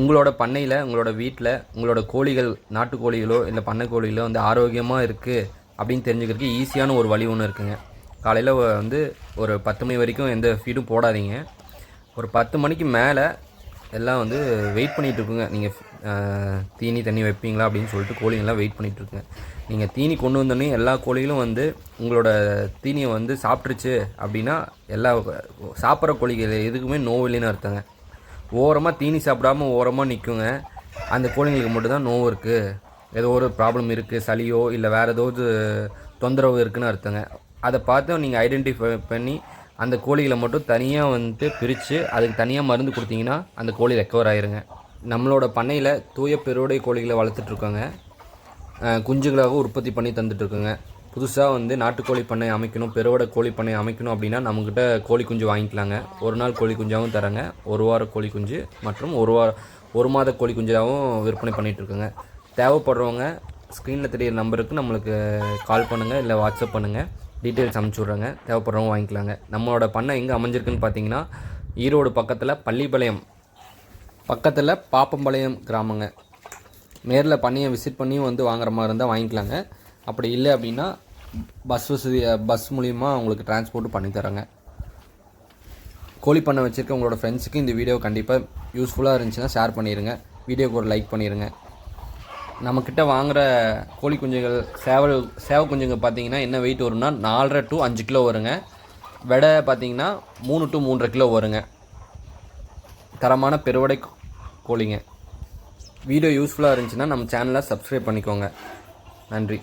உங்களோட பண்ணையில் உங்களோட வீட்டில் உங்களோட கோழிகள் நாட்டுக்கோழிகளோ இல்லை பண்ணை கோழிகளோ வந்து ஆரோக்கியமாக இருக்குது அப்படின்னு தெரிஞ்சுக்கிறதுக்கு ஈஸியான ஒரு வழி ஒன்று இருக்குங்க. காலையில் வந்து ஒரு பத்து மணி வரைக்கும் எந்த ஃபீடும் போடாதீங்க. ஒரு பத்து மணிக்கு மேலே எல்லாம் வந்து வெயிட் பண்ணிகிட்டு இருக்குங்க. நீங்கள் தீனி தண்ணி வைப்பீங்களா அப்படின்னு சொல்லிட்டு கோழிங்கெல்லாம் வெயிட் பண்ணிகிட்ருக்குங்க நீங்கள் தீனி கொண்டு வந்தோடனே எல்லா கோழிகளும் வந்து உங்களோட தீனியை வந்து சாப்பிட்ருச்சு அப்படின்னா எல்லா சாப்பிட்ற கோழிகள் எதுக்குமே நோவில்லைன்னு அர்த்தங்க. ஓரமாக தீனி சாப்பிடாம ஓரமாக நிற்குங்க அந்த கோழிங்களுக்கு மட்டும்தான் நோவு இருக்குது ஏதோ ஒரு ப்ராப்ளம் இருக்குது சளியோ இல்லை வேறு ஏதாவது தொந்தரவு இருக்குன்னு அர்த்தங்க. அதை பார்த்து நீங்கள் ஐடென்டிஃபை பண்ணி அந்த கோழிகளை மட்டும் தனியாக வந்துட்டு பிரித்து அதுக்கு தனியாக மருந்து கொடுத்தீங்கன்னா அந்த கோழி ரெக்கவர் ஆயிருங்க. நம்மளோட பண்ணையில் தூய பெருவடை கோழிகளை வளர்த்துட்ருக்கோங்க குஞ்சுகளாக உற்பத்தி பண்ணி தந்துட்டுருக்கோங்க புதுசாக வந்து நாட்டுக்கோழி பண்ணை அமைக்கணும் பெருவடை கோழி பண்ணை அமைக்கணும் அப்படின்னா நம்மக்கிட்ட கோழி குஞ்சு வாங்கிக்கலாங்க. ஒரு நாள் கோழி குஞ்சாகவும் தராங்க. ஒரு வார கோழி குஞ்சு மற்றும் ஒரு வார ஒரு மாத கோழி குஞ்சாகவும் விற்பனை பண்ணிகிட்ருக்கோங்க தேவைப்படுறவங்க ஸ்க்ரீனில் தெரியிற நம்பருக்கு நம்மளுக்கு கால் பண்ணுங்கள் இல்லை வாட்ஸ்அப் பண்ணுங்கள் டீட்டெயில்ஸ் அமுச்சு விட்றேங்க தேவைப்படுறவங்க வாங்கிக்கலாங்க. நம்மளோட பண்ணை எங்கே அமைஞ்சிருக்குன்னு பார்த்தீங்கன்னா ஈரோடு பக்கத்தில் பள்ளிப்பாளையம் பக்கத்தில் பாப்பம்பாளையம் கிராமங்க. நேரில் பண்ணியை விசிட் பண்ணியும் வந்து வாங்குற மாதிரி இருந்தால் வாங்கிக்கலாங்க. அப்படி இல்லை அப்படின்னா பஸ் வசதி பஸ் மூலிமா உங்களுக்கு டிரான்ஸ்போர்ட் பண்ணி தரேங்க கோழி பண்ணை வச்சுருக்க உங்களோட ஃப்ரெண்ட்ஸுக்கு இந்த வீடியோ கண்டிப்பாக யூஸ்ஃபுல்லாக இருந்துச்சுன்னா ஷேர் பண்ணிடுங்க வீடியோக்கு ஒரு லைக் பண்ணிடுங்க நம்மக்கிட்ட வாங்குகிற கோழி குஞ்சுகள் சேவல் சேவ குஞ்சுங்க பார்த்தீங்கன்னா என்ன வெயிட் வரும்னா நாலரை டு அஞ்சு கிலோ வருங்க. வெடை பார்த்தீங்கன்னா மூணு டு மூன்றரை கிலோ வருங்க. தரமான பெருவடை கோழிங்க. வீடியோ யூஸ்ஃபுல்லாக இருந்துச்சுன்னா நம்ம சேனலை சப்ஸ்கிரைப் பண்ணிக்கோங்க. நன்றி.